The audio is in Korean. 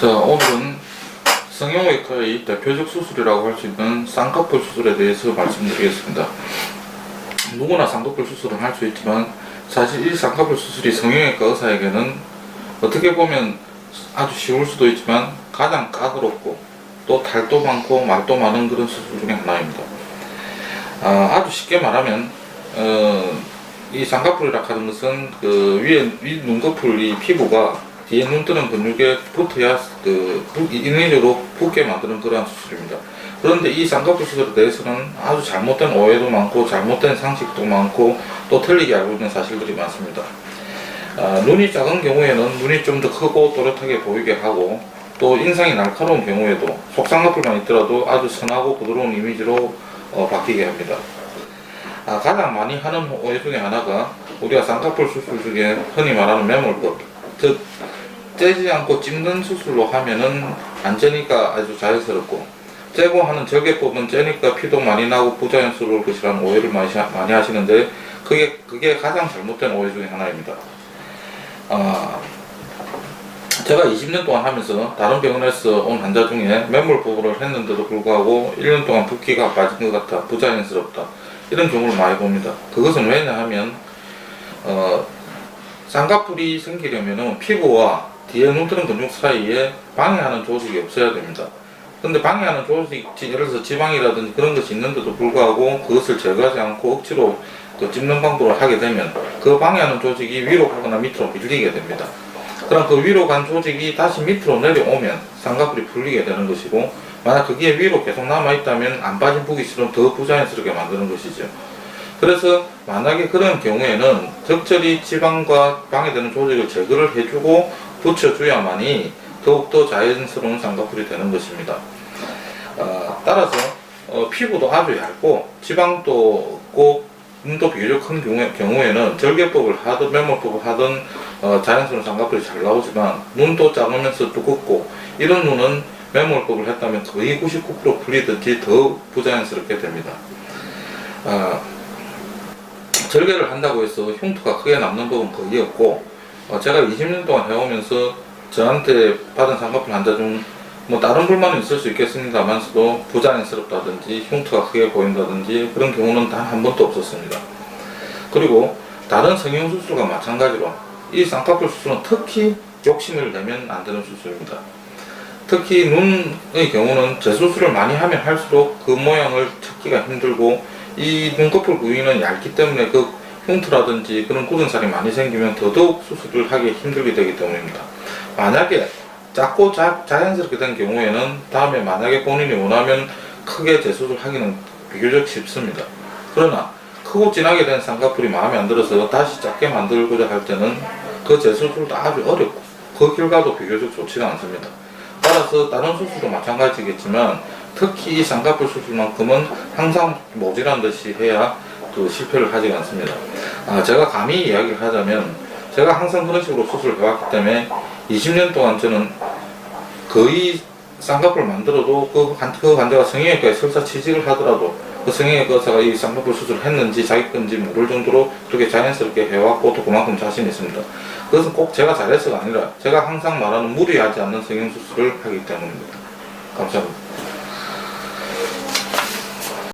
자, 오늘은 성형외과의 대표적 수술이라고 할 수 있는 쌍꺼풀 수술에 대해서 말씀드리겠습니다. 누구나 쌍꺼풀 수술은 할 수 있지만 사실 이 쌍꺼풀 수술이 성형외과 의사에게는 어떻게 보면 아주 쉬울 수도 있지만 가장 까다롭고 또 탈도 많고 말도 많은 그런 수술 중에 하나입니다. 아, 주 쉽게 말하면 어, 이 쌍꺼풀이라 하는 것은 그 위에 위 눈꺼풀 이 피부가 뒤에 눈 뜨는 근육에 붙어야 그 부- 인위적으로 붓게 만드는 그러한 수술입니다. 그런데 이 쌍꺼풀 수술에 대해서는 아주 잘못된 오해도 많고 잘못된 상식도 많고 또 틀리게 알고 있는 사실들이 많습니다. 아, 눈이 작은 경우에는 눈이 좀 더 크고 또렷하게 보이게 하고 또 인상이 날카로운 경우에도 속쌍꺼풀만 있더라도 아주 선하고 부드러운 이미지로 어, 바뀌게 합니다. 아, 가장 많이 하는 오해 중에 하나가 우리가 쌍꺼풀 수술 중에 흔히 말하는 매몰법, 즉 째지 않고 찝는 수술로 하면은 안 째니까 아주 자연스럽고 째고 하는 절개법은 째니까 피도 많이 나고 부자연스러울 것이라는 오해를 많이, 하- 많이 하시는데 그게 그게 가장 잘못된 오해 중에 하나입니다. 아, 제가 20년 동안 하면서 다른 병원에서 온 환자 중에 매몰 부분을 했는데도 불구하고 1년 동안 붓기가 빠진 것 같아 부자연스럽다 이런 경우를 많이 봅니다. 그것은 왜냐하면 어, 쌍꺼풀이 생기려면 피부와 뒤에 눈뜨는 근육 사이에 방해하는 조직이 없어야 됩니다. 근데 방해하는 조직, 지- 예를 들어서 지방이라든지 그런 것이 있는데도 불구하고 그것을 제거하지 않고 억지로 그 찝는 방법을 하게 되면 그 방해하는 조직이 위로 가거나 밑으로 밀리게 됩니다. 그럼 그 위로 간 조직이 다시 밑으로 내려오면 쌍꺼풀이 풀리게 되는 것이고 만약 그게 위로 계속 남아있다면 안 빠진 부기처럼 더 부자연스럽게 만드는 것이죠. 그래서 만약에 그런 경우에는 적절히 지방과 방해되는 조직을 제거를 해주고 붙여줘야만이 더욱더 자연스러운 쌍꺼풀이 되는 것입니다. 어, 따라서 어, 피부도 아주 얇고 지방도 없고 눈도 비교적 큰 경우에, 경우에는 절개법을 하든 매몰법을 하든 어, 자연스러운 쌍꺼풀이 잘 나오지만 눈도 작으면서 두껍고 이런 눈은 매몰법을 했다면 거의 99% 풀리듯이 더 부자연스럽게 됩니다. 아, 절개를 한다고 해서 흉터가 크게 남는 법은 거의 없고 어, 제가 20년 동안 해오면서 저한테 받은 쌍꺼풀 환자 중 뭐 다른 불만은 있을 수 있겠습니다만서도 부자연스럽다든지 흉터가 크게 보인다든지 그런 경우는 단 한 번도 없었습니다. 그리고 다른 성형 수술과 마찬가지로 이 쌍꺼풀 수술은 특히 욕심을 내면 안 되는 수술입니다. 특히 눈의 경우는 재수술을 많이 하면 할수록 그 모양을 찾기가 힘들고 이 눈꺼풀 부위는 얇기 때문에 그 흉터라든지 그런 굳은 살이 많이 생기면 더더욱 수술을 하기 힘들게 되기 때문입니다. 만약에 작고 자, 자연스럽게 된 경우에는 다음에 만약에 본인이 원하면 크게 재수술 하기는 비교적 쉽습니다. 그러나 크고 진하게 된 쌍꺼풀이 마음에 안 들어서 다시 작게 만들고자 할 때는 그 재수술도 아주 어렵고 그 결과도 비교적 좋지가 않습니다. 따라서 다른 수술도 마찬가지겠지만 특히 이 쌍꺼풀 수술만큼은 항상 모질한 듯이 해야 그 실패를 하지 않습니다. 아, 제가 감히 이야기를 하자면 제가 항상 그런 식으로 수술을 해왔기 때문에 20년 동안 저는 거의 쌍꺼풀을 만들어도 그, 환, 그 환자가 성형외과에 설사 취직을 하더라도 그 성형외과 의사가 이 쌍꺼풀 수술을 했는지 자기 건지 모를 정도로 그렇게 자연스럽게 해왔고 또 그만큼 자신 있습니다. 그것은 꼭 제가 잘해서가 아니라 제가 항상 말하는 무리하지 않는 성형 수술을 하기 때문입니다. 감사합니다.